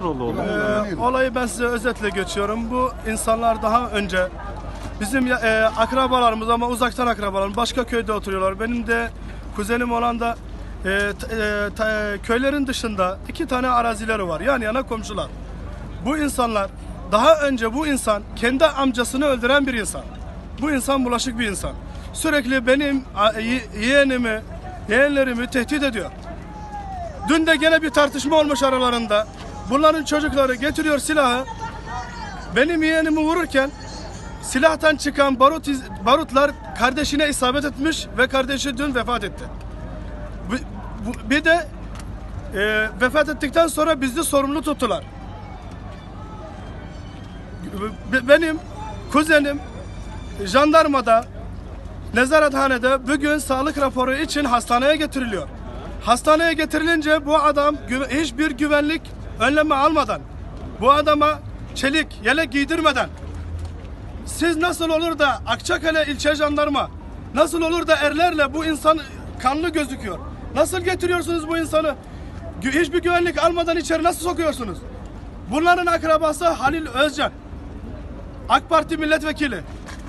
Nasıl oldu? Ee, olayı ben size özetle geçiyorum. Bu insanlar daha önce bizim ya- e, akrabalarımız ama uzaktan akrabalarımız başka köyde oturuyorlar. Benim de kuzenim olan da e, t- e, ta- köylerin dışında iki tane arazileri var. Yani yana komşular. Bu insanlar daha önce bu insan kendi amcasını öldüren bir insan. Bu insan bulaşık bir insan. Sürekli benim a- ye- yeğenimi, yeğenlerimi tehdit ediyor. Dün de gene bir tartışma olmuş aralarında. Bunların çocukları getiriyor silahı. Benim yeğenimi vururken silahtan çıkan barut barutlar kardeşine isabet etmiş ve kardeşi dün vefat etti. Bir de e, vefat ettikten sonra bizi sorumlu tuttular. Be- Benim kuzenim jandarmada nezarethanede bugün sağlık raporu için hastaneye getiriliyor. Hastaneye getirilince bu adam hiçbir güvenlik önlemi almadan, bu adama çelik yelek giydirmeden, siz nasıl olur da Akçakale ilçe jandarma, nasıl olur da erlerle bu insan kanlı gözüküyor? Nasıl getiriyorsunuz bu insanı? Hiçbir güvenlik almadan içeri nasıl sokuyorsunuz? Bunların akrabası Halil Özcan. AK Parti milletvekili.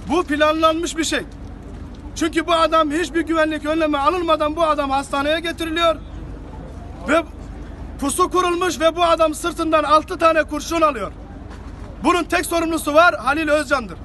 Bu planlanmış bir şey. Çünkü bu adam hiçbir güvenlik önlemi alınmadan bu adam hastaneye getiriliyor. Ve pusu kurulmuş ve bu adam sırtından altı tane kurşun alıyor. Bunun tek sorumlusu var Halil Özcan'dır.